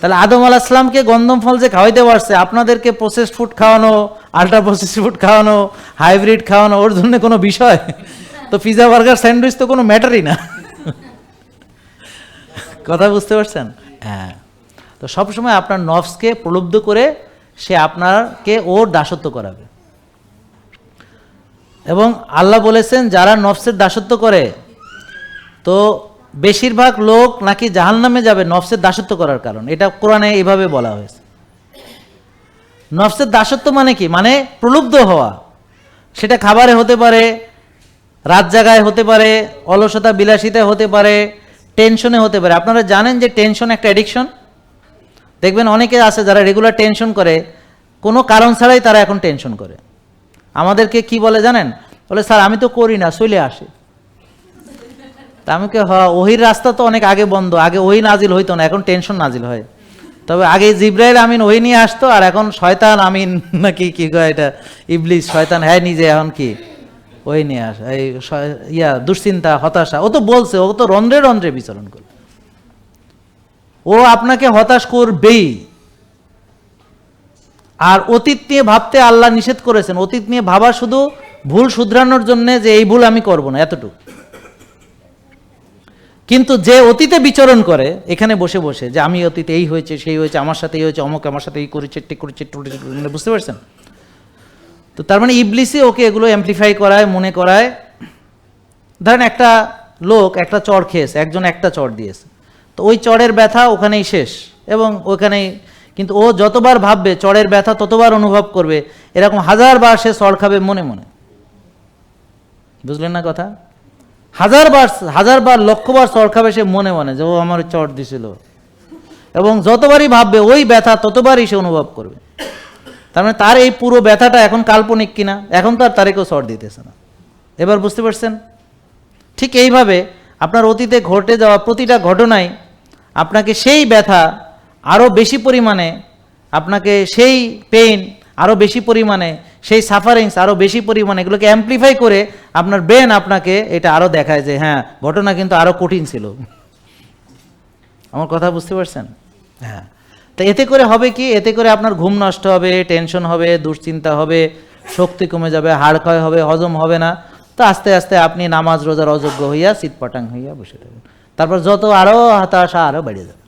তাহলে আদম আলাহ ইসলামকে গন্ধম ফল যে খাওয়াইতে পারছে, আপনাদেরকে প্রসেসড ফুড খাওয়ানো আল্ট্রা প্রসেসড ফুড খাওয়ানো হাইব্রিড খাওয়ানো, ওর জন্য কোনো বিষয়? তো পিজা বার্গার স্যান্ডউইচ তো কোনো ম্যাটারই না। কথা বুঝতে পারছেন? হ্যাঁ। তো সবসময় আপনার নফসকে প্রলুব্ধ করে সে আপনাকে ওর দাসত্ব করাবে। এবং আল্লাহ বলেছেন, যারা নফসের দাসত্ব করে, তো বেশিরভাগ লোক নাকি জাহান্নামে যাবে নফসের দাসত্ব করার কারণ। এটা কোরআনে এইভাবে বলা হয়েছে। নফসের দাসত্ব মানে কি? মানে প্রলুব্ধ হওয়া। সেটা খাবারে হতে পারে, রাত জাগায় হতে পারে, অলসতা বিলাসিতা হতে পারে, টেনশনে হতে পারে। আপনারা জানেন যে টেনশন একটা অ্যাডিকশন দেখবেন অনেকে আছে যারা রেগুলার টেনশন করে। কোনো কারণ ছাড়াই তারা এখন টেনশন করে। আমাদেরকে কি বলে জানেন? বলে, স্যার, আমি তো করি না, চলে আসে। তা আমি কে হ্যাঁ ওহির রাস্তা তো অনেক আগে বন্ধ, আগে ওই নাজিল হইতো না, এখন টেনশন নাজিল হয়। তবে আগে জিব্রাইল আমিন ওই নিয়ে আসতো, আর এখন শয়তান আমিন নাকি কি কয় এটা, ইবলিস, শয়তান হ্যাঁ নিজে এখন কি? ওই নিয়ে আসে এই ইয়া, দুশ্চিন্তা, হতাশা, ও তো বলছে, ও তো রন্ধ্রে রন্ধ্রে বিচরণ করে। ও আপনাকে হতাশ করবেই। আর অতীত নিয়ে ভাবতে আল্লাহ নিষেধ করেছেন, অতীত নিয়ে ভাবা শুধু ভুল শুধরানোর জন্য যে এই ভুল আমি করব না, এতটুকু। কিন্তু যে অতীতে বিচরণ করে, এখানে বসে বসে, যে আমি অতীতে এই হয়েছে, সেই হয়েছে, আমার সাথে এই হয়েছে, অমুক আমার সাথে এই করেছে টেক করেছে বুঝতে পারছেন? তো তার মানে ইবলিসই ওকে এগুলো অ্যাম্পলিফাই করায়, মনে করায়। ধরেন একটা লোক একটা চড় খেয়েছে, একজন একটা চড় দিয়েছে। তো ওই চড়ের ব্যথা ওখানেই শেষ এবং ওখানেই কিন্তু ও যতবার ভাববে চড়ের ব্যথা ততবার অনুভব করবে, এরকম হাজারবার সে চড় খাবে মনে মনে। বুঝলেন না কথা? হাজারবার হাজারবার লক্ষবার চড় খাবে সে মনে মনে যে ও আমার চড় দিছিল। এবং যতবারই ভাববে ওই ব্যথা, ততবারই সে অনুভব করবে। তার মানে তার এই পুরো ব্যথাটা এখন কাল্পনিক কিনা, এখন তো আর তারে কেউ চড় দিতেছে না। এবার বুঝতে পারছেন? ঠিক এইভাবে আপনার অতীতে ঘটে যাওয়া প্রতিটা ঘটনাই আপনাকে সেই ব্যথা আরও বেশি পরিমাণে, আপনাকে সেই পেইন আরও বেশি পরিমাণে সেই সাফারিংস আরও বেশি পরিমাণে এগুলোকে অ্যাম্পলিফাই করে আপনার ব্রেন আপনাকে এটা আরও দেখায় যে হ্যাঁ ঘটনা কিন্তু আরও কঠিন ছিল। আমার কথা বুঝতে পারছেন? হ্যাঁ। তো এতে করে হবে কি? এতে করে আপনার ঘুম নষ্ট হবে টেনশন হবে, দুশ্চিন্তা হবে, শক্তি কমে যাবে, হাড় ক্ষয় হবে, হজম হবে না। তো আস্তে আস্তে আপনি নামাজ রোজার অযোগ্য হইয়া শীতপটাং হইয়া বসে থাকবেন তারপর যত আরও হতাশা আরও বেড়ে যাবে।